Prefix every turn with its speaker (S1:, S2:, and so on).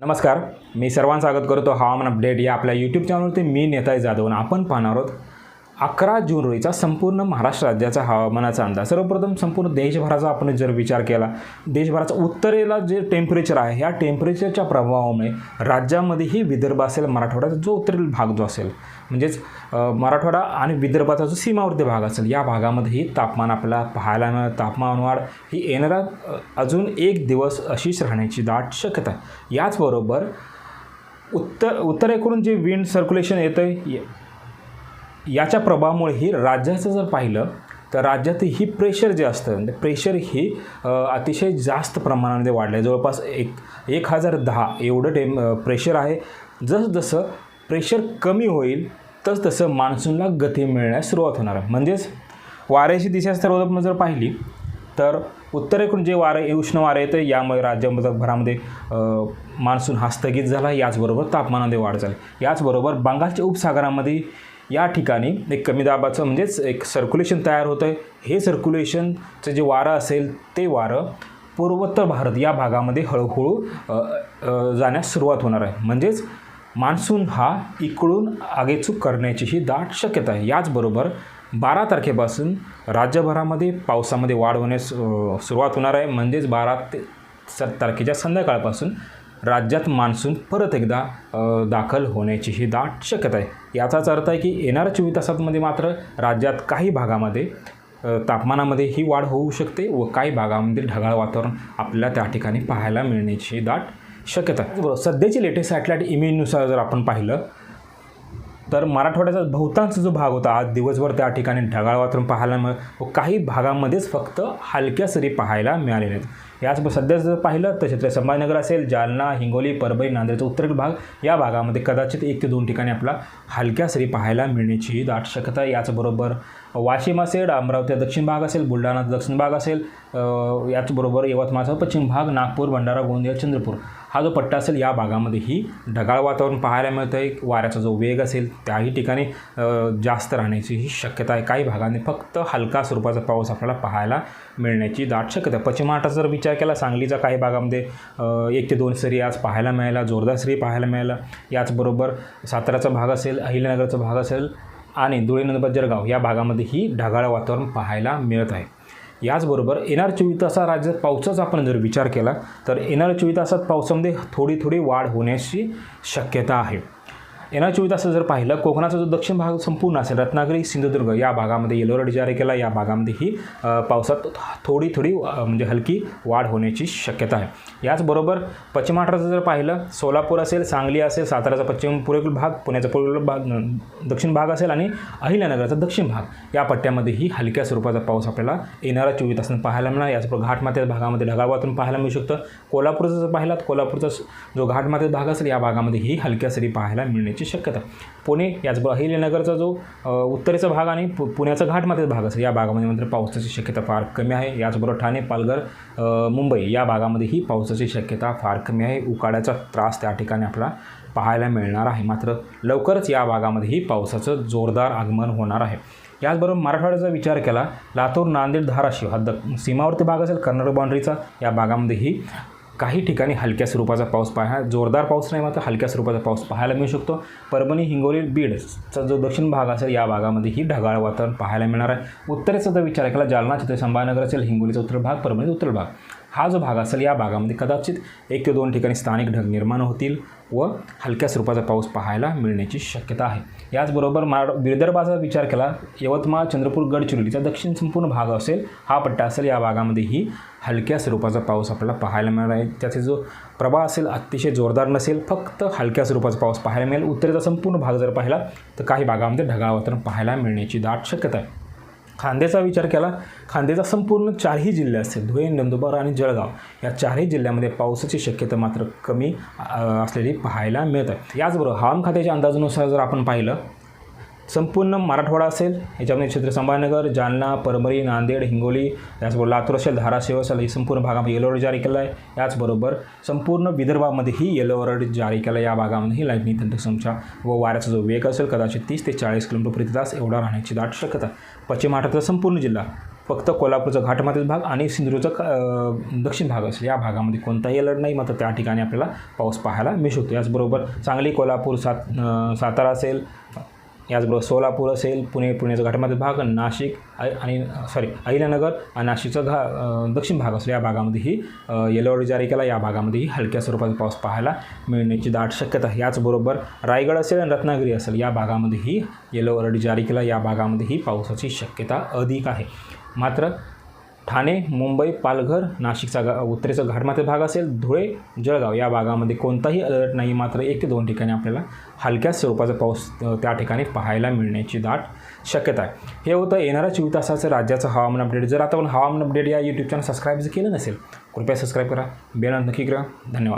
S1: नमस्कार. मी सर्वांचं स्वागत करतो. हवामान अपडेट या आपल्या यूट्यूब चॅनलवरती मी नेताजी जाधव आपण पाहणार आहोत अकरा जून रोजीचा संपूर्ण महाराष्ट्र राज्याचा हवामानाचा अंदाज. सर्वप्रथम संपूर्ण देशभराचा आपण जर विचार केला देशभराचा उत्तरेला जे टेम्परेचर आहे ह्या टेम्परेचरच्या प्रभावामुळे राज्यामध्येही विदर्भ असेल मराठवाड्याचा जो उत्तरेल भाग जो असेल म्हणजेच मराठवाडा आणि विदर्भाचा जो सीमावर्ती भाग असेल या भागामध्येही तापमान आपल्याला पाहायला मिळत तापमान वाढ ही येणारा अजून एक दिवस अशीच राहण्याची दाट शक्यता याचबरोबर उत्तर उत्तरेकडून जे विंड सर्क्युलेशन येतं आहे याच्या प्रभावामुळेही राज्याचं जर पाहिलं तर राज्यात ही प्रेशर जे असतं म्हणजे प्रेशर ही अतिशय जास्त प्रमाणामध्ये वाढलं आहे जवळपास एक एक हजार दहा एवढं टेम प्रेशर आहे. जसजसं प्रेशर कमी होईल तस तसं मान्सूनला गती मिळण्यास सुरुवात होणार आहे. म्हणजेच वाऱ्याची दिशा सर्वप्रथम जर पाहिली तर उत्तरेकडून जे वारं उष्ण वारं येतं यामुळे राज्यामध्ये भरामध्ये मान्सून हा स्थगित झाला. याचबरोबर तापमानामध्ये वाढ झाली. याचबरोबर बंगालच्या उपसागरामध्ये या ठिकाणी एक कमी दाबाचं म्हणजेच एक सर्क्युलेशन तयार होतं आहे हे सर्क्युलेशनचं जे वारं असेल ते वारं पूर्वोत्तर भारत या भागामध्ये हळूहळू जाण्यास सुरुवात होणार आहे. म्हणजेच मान्सून हा इकडून आगेचूक करण्याची ही दाट शक्यता आहे. याचबरोबर बारा तारखेपासून राज्यभरामध्ये पावसामध्ये वाढ होण्यास सुरुवात होणार आहे. म्हणजेच बारा ते सात तारखेच्या संध्याकाळपासून राज्यात मान्सून परत एकदा दाखल होण्याची ही दाट शक्यता आहे. याचाच अर्थ आहे की येणाऱ्या चोवीस तासांमध्ये मात्र राज्यात काही भागामध्ये तापमानामध्ये ही वाढ होऊ शकते व काही भागामध्ये ढगाळ वातावरण आपल्याला त्या ठिकाणी पाहायला मिळण्याची ही दाट शक्यता आहे. बरोबर सध्याची लेटेस्ट सॅटेलाईट इमेजनुसार जर आपण पाहिलं तर मराठवाड्याचा बहुतांश जो भाग होता आज दिवसभर त्या ठिकाणी ढगाळ वातावरण पाहायला मिळ व काही भागामध्येच फक्त हलक्या सरी पाहायला मिळालेल्या आहेत. याच सध्या जर पाहिलं तर क्षेत्र संभाजीनगर असेल जालना हिंगोली परभणी नांदेडचा उत्तरेकडील भाग या भागामध्ये कदाचित एक ते दोन ठिकाणी आपला हलक्या सरी पाहायला मिळण्याची दाट शक्यता याचबरोबर वाशिम असेल अमरावती दक्षिण भाग असेल बुलढाणाचा दक्षिण भाग असेल याचबरोबर यवतमाळचा पश्चिम भाग नागपूर भंडारा गोंदिया चंद्रपूर. हा जो पट्टा असेल या भागामध्येही ढगाळ वातावरण पाहायला मिळतं आहे वाऱ्याचा जो वेग असेल त्याही ठिकाणी जास्त राहण्याची ही शक्यता आहे. काही भागांनी फक्त हलका स्वरूपाचा पाऊस आपल्याला पाहायला मिळण्याची दाट शक्यता पश्चिम महाराष्ट्राचा जर विचार केला सांगलीच्या काही भागामध्ये एक ते दोन सरी आज पाहायला मिळाला जोरदार सरी पाहायला मिळाला याचबरोबर साताराचा भाग असेल अहिल्यानगरचा भाग असेल आणि धुळे नंतर जळगाव या भागामध्येही ढगाळ वातावरण पाहायला मिळत आहे. याचबरोबर येणार चोवीस तासात राज्यात पावसाचा आपण जर विचार केला तर येणार चोवीस तासात पावसामध्ये थोडी थोडी वाढ होण्याची शक्यता आहे. येणार चोवीस तासात जर पाहिलं कोकणाचा जो दक्षिण भाग संपूर्ण असेल रत्नागिरी सिंधुदुर्ग या भागामध्ये येलो अलर्ट जारी केला या भागामध्येही पावसात थोडी थोडी म्हणजे हलकी वाढ होण्याची शक्यता आहे. याचबरोबर पश्चिम महाराष्ट्राचं जर पाहिलं सोलापूर असेल सांगली असेल साताराचा पश्चिम पूर्वेकडील भाग पुण्याचा पूर्वेकडील भाग दक्षिण भाग असेल आणि अहिल्यानगरचा दक्षिण भाग या पट्ट्यामध्येही हलक्या स्वरूपाचा पाऊस आपल्याला येणारा चोवीस तासांना पाहायला मिळणार. याचबरोबर घाटमाथ्याच्या भागामध्ये ढगाळ पाहायला मिळू शकतं. कोल्हापूरचं जर पाहिलात कोल्हापूरचा जो घाटमाथ्याचा भाग असेल या भागामध्येही हलक्या सरी पाहायला मिळण्याची शक्यता. पुणे याचबरोबर अहिल्यानगरचा जो उत्तरेचा भाग आणि पु पुण्याचा घाटमाथ्याचा भाग असेल या भागामध्ये मात्र पावसाची शक्यता फार कमी आहे. याचबरोबर ठाणे पालघर मुंबई या भागामध्येही पावसाची शक्यता फार कमी आहे. उकाड्याचा त्रास त्या ठिकाणी आपला पाहायला मिळणार आहे. मात्र लवकरच या भागामध्येही पावसाचं जोरदार आगमन होणार आहे. याचबरोबर मराठवाड्याचा विचार केला लातूर नांदेड धाराशिव हा द सीमावर्ती भाग असेल कर्नाटक बाउंड्रीचा या भागामध्येही काही ठिकाणी हलक्या स्वरूपाचा पाऊस पाहा. जोरदार पाऊस नाही मात्र हलक्या स्वरूपाचा पाऊस पाहायला मिळू शकतो. परभणी हिंगोली बीडचा जो दक्षिण भाग असेल या भागामध्ये ही ढगाळ वातावरण पाहायला मिळणार आहे. उत्तरेचा जर विचार केला जालना छत्र संभाजीनगर असेल हिंगोलीचा उत्तर भाग परभणीचा उत्तर भाग. हा जो भाग असेल या भागामध्ये कदाचित एक ते दोन ठिकाणी स्थानिक ढग निर्माण होतील व हलक्या स्वरूपाचा पाऊस पाहायला मिळण्याची शक्यता आहे. याचबरोबर मरा विदर्भाचा विचार केला यवतमाळ चंद्रपूर गडचिरोलीचा दक्षिण संपूर्ण भाग असेल हा पट्टा असेल या भागामध्येही हलक्या स्वरूपाचा पाऊस आपल्याला पाहायला मिळणार आहे. त्याचे जो प्रभाव असेल अतिशय जोरदार नसेल फक्त हलक्या स्वरूपाचा पाऊस पाहायला मिळेल. उत्तरेचा संपूर्ण भाग जर पाहिला तर काही भागामध्ये ढगावातरण पाहायला मिळण्याची दाट शक्यता आहे. खांद्याचा विचार केला खांद्याचा संपूर्ण चारही जिल्हे असतील धुळे नंदुरबार आणि जळगाव या चारही जिल्ह्यामध्ये पावसाची शक्यता मात्र कमी असलेली पाहायला मिळत आहे याचबरोबर हवामान खात्याच्या अंदाजानुसार जर आपण पाहिलं संपूर्ण मराठवाडा असेल याच्यामध्ये क्षेत्र संभाजीनगर जालना परभणी नांदेड हिंगोली त्याचबरोबर लातूर असेल धाराशिव असेल ही संपूर्ण भागामध्ये येलो अलर्ट जारी केला आहे याचबरोबर संपूर्ण विदर्भामध्येही येलो अलर्ट जारी केला या भागामध्येही लाईटनी तंत्रसंचा व वाऱ्याचा जो वेग असेल कदाचित तीस ते चाळीस किलोमीटर प्रति तास एवढा राहण्याची दाट शक्यता. पश्चिम महाराष्ट्राचा संपूर्ण जिल्हा फक्त कोल्हापूरचा घाटमाथ्याचा भाग आणि सिंधुदुर्गचा दक्षिण भाग असेल. या भागामध्ये कोणताही अलर्ट नाही मात्र त्या ठिकाणी आपल्याला पाऊस पाहायला मिळू शकतो. याचबरोबर सांगली कोल्हापूर सात सातारा असेल याचबरोबर सोलापूर असेल पुणे पुण्याचा घाटामध्ये भाग नाशिक आणि सॉरी अहिल्यानगर आणि नाशिकचा घा दक्षिण भाग असेल या भागामध्येही येलो अलर्ट जारी केला. या भागामध्येही हलक्या स्वरूपाचा पाऊस पाहायला मिळण्याची दाट शक्यता आहे. याचबरोबर रायगड असेल आणि रत्नागिरी असेल या भागामध्येही येलो अलर्ट जारी केला. या भागामध्येही पावसाची शक्यता अधिक आहे. मात्र ठाणे मुंबई पालघर नाशिकचा गा उत्तरेचा घाटमाथे भाग असेल धुळे जळगाव या भागामध्ये कोणताही अलर्ट नाही मात्र एक ते दोन ठिकाणी आपल्याला हलक्या स्वरूपाचा पाऊस त्या ठिकाणी पाहायला मिळण्याची दाट शक्यता आहे. हे होतं येणाऱ्या चोवीस तासाचं राज्याचं हवामान अपडेट जर आता आपण हवामान अपडेट या यूट्यूब चॅनल सबस्क्राईब जर केलं नसेल कृपया सबस्क्राईब करा. बेल नक्की करा. धन्यवाद.